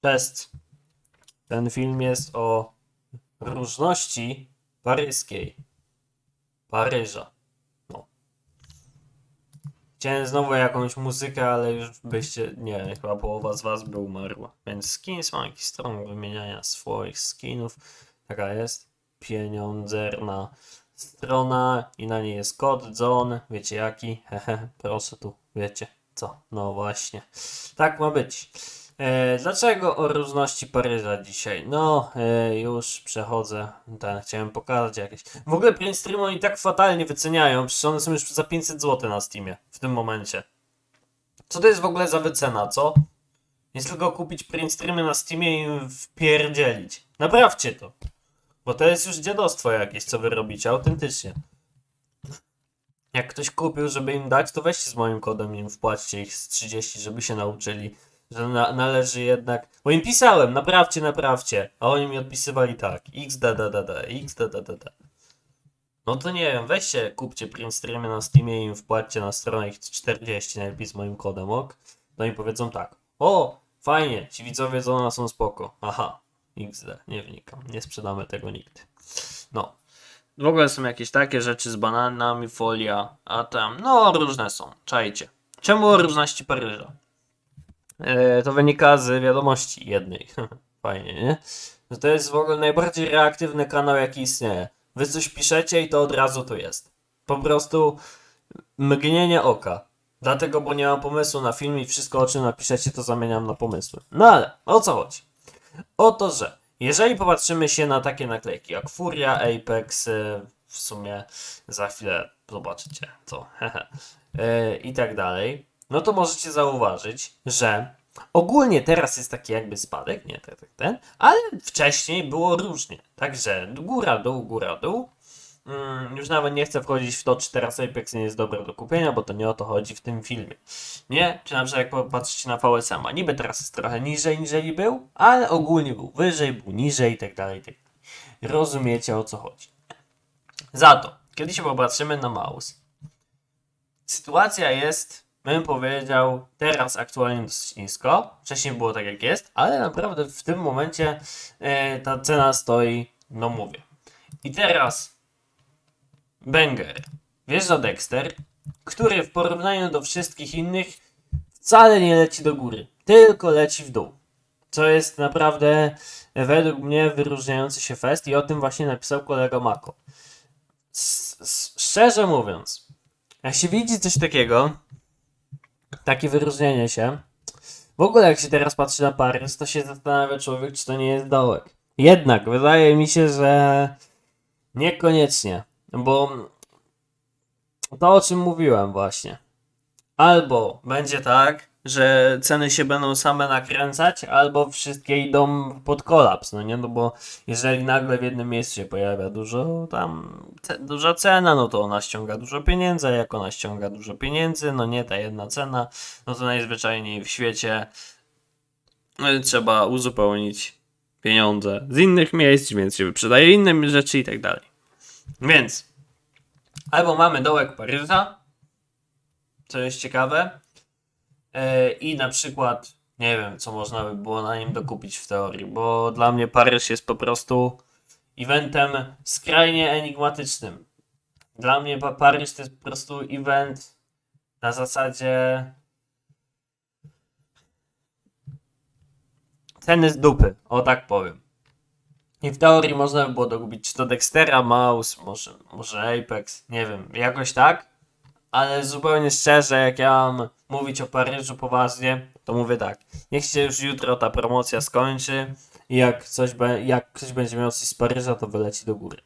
Test. Ten film jest o różności paryskiej. Paryża. No. Chciałem znowu jakąś muzykę, ale już byście, nie, chyba połowa z was by umarła. Więc skins ma jakiś stron wymieniania swoich skinów. Taka jest. Pieniądzerna strona i na niej jest kod wiecie jaki? Hehe, proszę tu, wiecie co? No właśnie. Tak ma być. E, dlaczego o różności Paryża dzisiaj? No, e, już przechodzę. Tak, chciałem pokazać jakieś. W ogóle print streamy oni tak fatalnie wyceniają, przecież one są już za 500 zł na Steamie w tym momencie. Co to jest w ogóle za wycena, co? Jest tylko kupić print streamy na Steamie i wpierdzielić. Naprawcie to. Bo to jest już dziadostwo jakieś, co wy robicie, autentycznie. Jak ktoś kupił, żeby im dać, to weźcie z moim kodem im wpłaćcie ich z 30, żeby się nauczyli, że na, należy jednak... Bo im pisałem, naprawcie, naprawcie, a oni mi odpisywali tak, xdddd, xdddd. No to nie wiem, weźcie, kupcie print streamy na Steamie i im wpłaćcie na stronę ich 40, najlepiej z moim kodem, ok? No i powiedzą tak, o, fajnie, ci widzowie z ona są spoko, aha, XD, nie wnikam, nie sprzedamy tego nigdy. No. W ogóle są jakieś takie rzeczy z bananami, folia, a tam, no różne są, czajcie. Czemu o różności Paryża? E, to wynika z wiadomości jednej. Fajnie, nie? To jest w ogóle najbardziej reaktywny kanał, jaki istnieje. Wy coś piszecie i to od razu tu jest. Po prostu mgnienie oka. Dlatego, bo nie mam pomysłu na film i wszystko o czym napiszecie, to zamieniam na pomysły. No ale, o co chodzi? O to, że jeżeli popatrzymy się na takie naklejki jak Furia, Apex, y, w sumie za chwilę zobaczycie co, y, i tak dalej, no to możecie zauważyć, że ogólnie teraz jest taki jakby spadek, nie tak, tak, ten, ale wcześniej było różnie. Także góra, dół, góra, dół. Mm, już nawet nie chcę wchodzić w to, czy teraz Apex nie jest dobre do kupienia, bo to nie o to chodzi w tym filmie. Nie? Czy na przykład jak popatrzycie na VSM-a, niby teraz jest trochę niżej niżeli był, ale ogólnie był wyżej, był niżej i tak dalej, tak dalej. Rozumiecie o co chodzi. Za to, kiedy się popatrzymy na mouse, sytuacja jest, bym powiedział, teraz aktualnie dosyć nisko. Wcześniej było tak jak jest, ale naprawdę w tym momencie e, ta cena stoi, no mówię. I teraz Banger. Wjeżdża Dexter, który w porównaniu do wszystkich innych wcale nie leci do góry, tylko leci w dół. Co jest naprawdę według mnie wyróżniający się fest i o tym właśnie napisał kolega Mako. S- s- szczerze mówiąc, jak się widzi coś takiego, takie wyróżnienie się, w ogóle jak się teraz patrzy na Paryż, to się zastanawia człowiek, czy to nie jest dołek. Jednak wydaje mi się, że niekoniecznie, bo to o czym mówiłem właśnie. Albo będzie tak, że ceny się będą same nakręcać, albo wszystkie idą pod kolaps, no nie? No bo jeżeli nagle w jednym miejscu się pojawia dużo tam, ce, duża cena, no to ona ściąga dużo pieniędzy, a jak ona ściąga dużo pieniędzy, no nie ta jedna cena, no to najzwyczajniej w świecie no, trzeba uzupełnić pieniądze z innych miejsc, więc się wyprzedaje inne rzeczy i tak dalej. Więc albo mamy dołek Paryża, co jest ciekawe, i na przykład nie wiem, co można by było na nim dokupić w teorii, bo dla mnie Paryż jest po prostu eventem skrajnie enigmatycznym. Dla mnie Pa- Paryż to jest po prostu event na zasadzie ceny z dupy, o tak powiem. I w teorii można by było dokupić czy to Dextera, Mouse, może, może Apex, nie wiem, jakoś tak. Ale zupełnie szczerze, jak ja mam mówić o Paryżu poważnie, to mówię tak. Niech się już jutro ta promocja skończy i jak coś, jak ktoś będzie miał coś z Paryża, to wyleci do góry.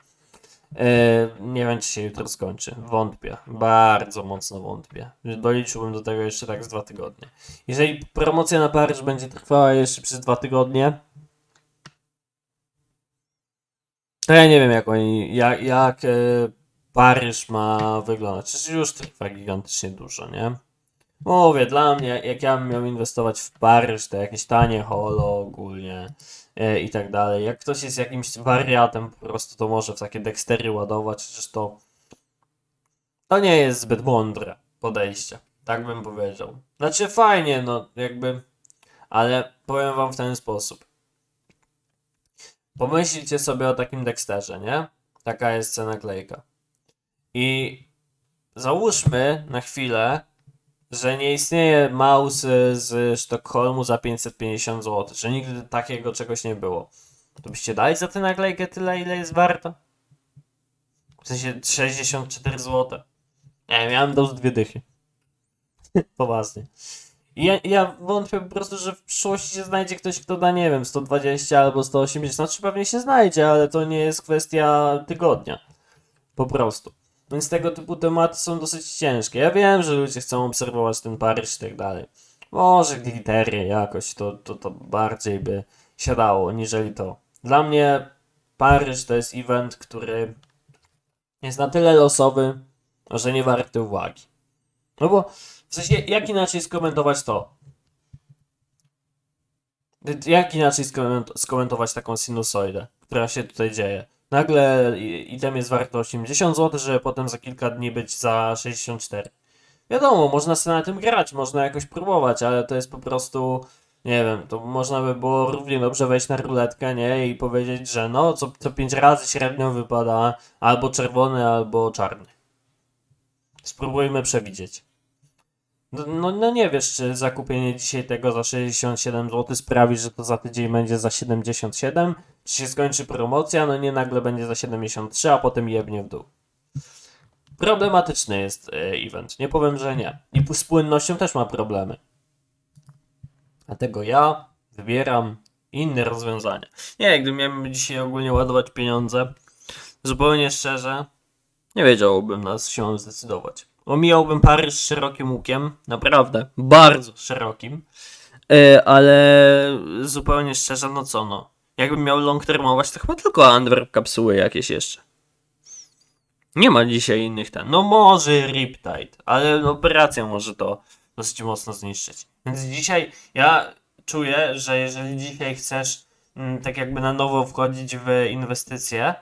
E, nie wiem, czy się jutro skończy. Wątpię. Bardzo mocno wątpię. Doliczyłbym do tego jeszcze tak z dwa tygodnie. Jeżeli promocja na Paryż będzie trwała jeszcze przez dwa tygodnie, to ja nie wiem, jak oni, jak, jak e, Paryż ma wyglądać. Przecież już trwa gigantycznie dużo, nie? Mówię, dla mnie, jak ja bym miał inwestować w Paryż, to jakieś tanie holo ogólnie e, i tak dalej. Jak ktoś jest jakimś wariatem, po prostu to może w takie Dextery ładować, przecież to to nie jest zbyt mądre podejście. Tak bym powiedział. Znaczy fajnie, no jakby Ale powiem wam w ten sposób. Pomyślcie sobie o takim Dexterze, nie? Taka jest cena klejka. I załóżmy na chwilę, że nie istnieje mouse z Sztokholmu za 550 zł, że nigdy takiego czegoś nie było. To byście dali za tę naklejkę tyle, ile jest warto? W sensie 64 zł. Nie dał z dwie dychy. Poważnie. Ja, ja wątpię po prostu, że w przyszłości się znajdzie ktoś, kto da, nie wiem, 120 albo 180. Znaczy pewnie się znajdzie, ale to nie jest kwestia tygodnia. Po prostu. Więc tego typu tematy są dosyć ciężkie. Ja wiem, że ludzie chcą obserwować ten Paryż i tak dalej. Może glittery jakoś, to, to, to bardziej by siadało, niżeli to. Dla mnie Paryż to jest event, który jest na tyle losowy, że nie warty uwagi. No bo w sensie, jak inaczej skomentować to? Jak inaczej skoment- skomentować taką sinusoidę, która się tutaj dzieje? Nagle item jest warty 80 zł, żeby potem za kilka dni być za 64. Wiadomo, można sobie na tym grać, można jakoś próbować, ale to jest po prostu, nie wiem, to można by było równie dobrze wejść na ruletkę, nie? I powiedzieć, że no, co, co 5 razy średnio wypada albo czerwony, albo czarny. Spróbujmy przewidzieć. No, no, no nie wiesz, czy zakupienie dzisiaj tego za 67 zł sprawi, że to za tydzień będzie za 77, czy się skończy promocja, no nie nagle będzie za 73, a potem jebnie w dół. Problematyczny jest e, event, nie powiem, że nie. I z płynnością też ma problemy. Dlatego ja wybieram inne rozwiązania. Nie, gdybym miał dzisiaj ogólnie ładować pieniądze, zupełnie szczerze, nie wiedziałbym na co się zdecydować. Omijałbym Paryż szerokim łukiem, naprawdę, bardzo szerokim, E, ale zupełnie szczerze, no co no. Jakbym miał long termować, to chyba tylko Antwerp kapsuły jakieś jeszcze. Nie ma dzisiaj innych ten. No może Riptide, ale operacja może to dosyć mocno zniszczyć. Więc dzisiaj ja czuję, że jeżeli dzisiaj chcesz mm, tak jakby na nowo wchodzić w inwestycje,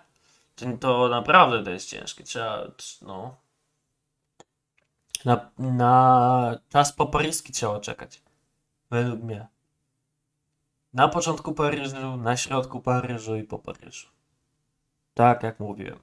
to naprawdę to jest ciężkie. Trzeba, no. Na, na czas poparyski trzeba czekać. Według mnie. Na początku Paryżu, na środku Paryżu i po Paryżu. Tak jak mówiłem.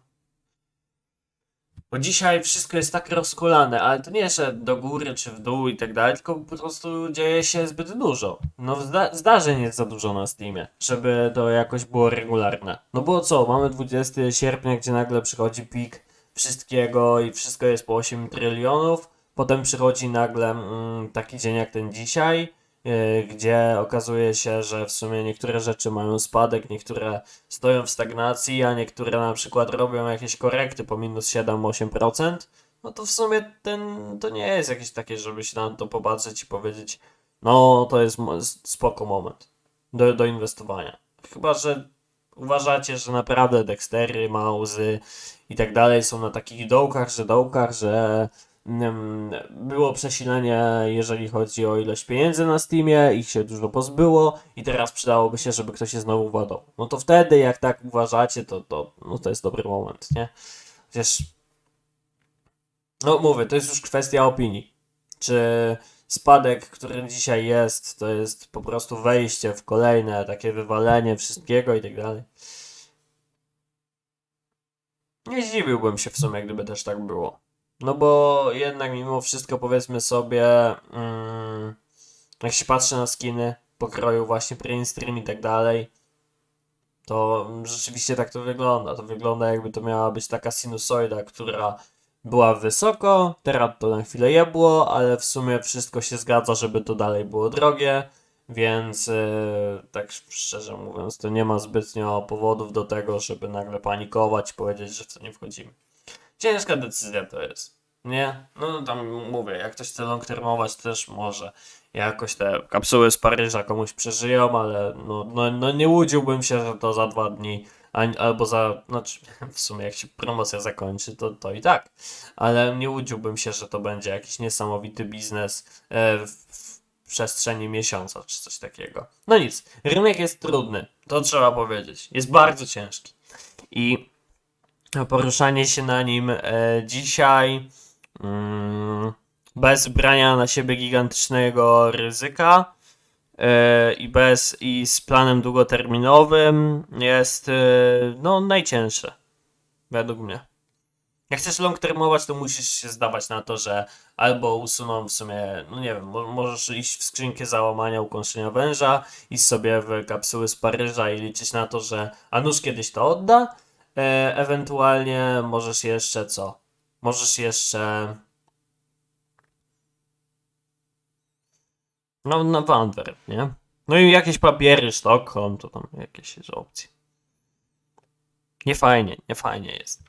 Bo dzisiaj wszystko jest tak rozkulane, ale to nie, że do góry czy w dół i tak dalej, tylko po prostu dzieje się zbyt dużo. No zda zdarzeń jest za dużo na Steamie, żeby to jakoś było regularne. No bo co, mamy 20 sierpnia, gdzie nagle przychodzi pik wszystkiego i wszystko jest po 8 trylionów, potem przychodzi nagle mm, taki dzień jak ten dzisiaj, yy, gdzie okazuje się, że w sumie niektóre rzeczy mają spadek, niektóre stoją w stagnacji, a niektóre na przykład robią jakieś korekty po minus 7-8%, no to w sumie ten, to nie jest jakieś takie, żeby się na to popatrzeć i powiedzieć, no to jest spoko moment do, do inwestowania. Chyba, że uważacie, że naprawdę Dextery, Mauzy i tak dalej są na takich dołkach, że dołkach, że mm, było przesilenie, jeżeli chodzi o ilość pieniędzy na Steamie, ich się dużo pozbyło i teraz przydałoby się, żeby ktoś się znowu ładował. No to wtedy, jak tak uważacie, to, to, no to jest dobry moment, nie? Chociaż, no mówię, to jest już kwestia opinii. Czy spadek, który dzisiaj jest, to jest po prostu wejście w kolejne takie wywalenie wszystkiego i tak dalej. Nie zdziwiłbym się w sumie, gdyby też tak było. No bo jednak mimo wszystko powiedzmy sobie, mm, jak się patrzy na skiny pokroju właśnie Princeton i tak dalej, to rzeczywiście tak to wygląda. To wygląda jakby to miała być taka sinusoida, która była wysoko, teraz to na chwilę jebło, ale w sumie wszystko się zgadza, żeby to dalej było drogie, więc yy, tak szczerze mówiąc, to nie ma zbytnio powodów do tego, żeby nagle panikować i powiedzieć, że w to nie wchodzimy. Ciężka decyzja to jest. Nie? No tam mówię, jak ktoś chce long termować też może jakoś te kapsuły z Paryża komuś przeżyją, ale no, no, no nie łudziłbym się, że to za dwa dni albo za, znaczy w sumie jak się promocja zakończy, to, to i tak, ale nie łudziłbym się, że to będzie jakiś niesamowity biznes e, w, przestrzeni miesiąca czy coś takiego. No nic, rynek jest trudny, to trzeba powiedzieć, jest bardzo ciężki. I poruszanie się na nim e, dzisiaj mm, bez brania na siebie gigantycznego ryzyka i bez i z planem długoterminowym jest e, no najcięższe według mnie. Jak chcesz long termować, to musisz się zdawać na to, że albo usuną w sumie, no nie wiem, mo- możesz iść w skrzynkę załamania ukąszenia węża, iść sobie w kapsuły z Paryża i liczyć na to, że a nóż kiedyś to odda. E, ewentualnie możesz jeszcze co? Możesz jeszcze. No, na Antwerp, nie? No i jakieś papiery, Sztokholm, to tam jakieś opcje. Nie fajnie, nie fajnie jest.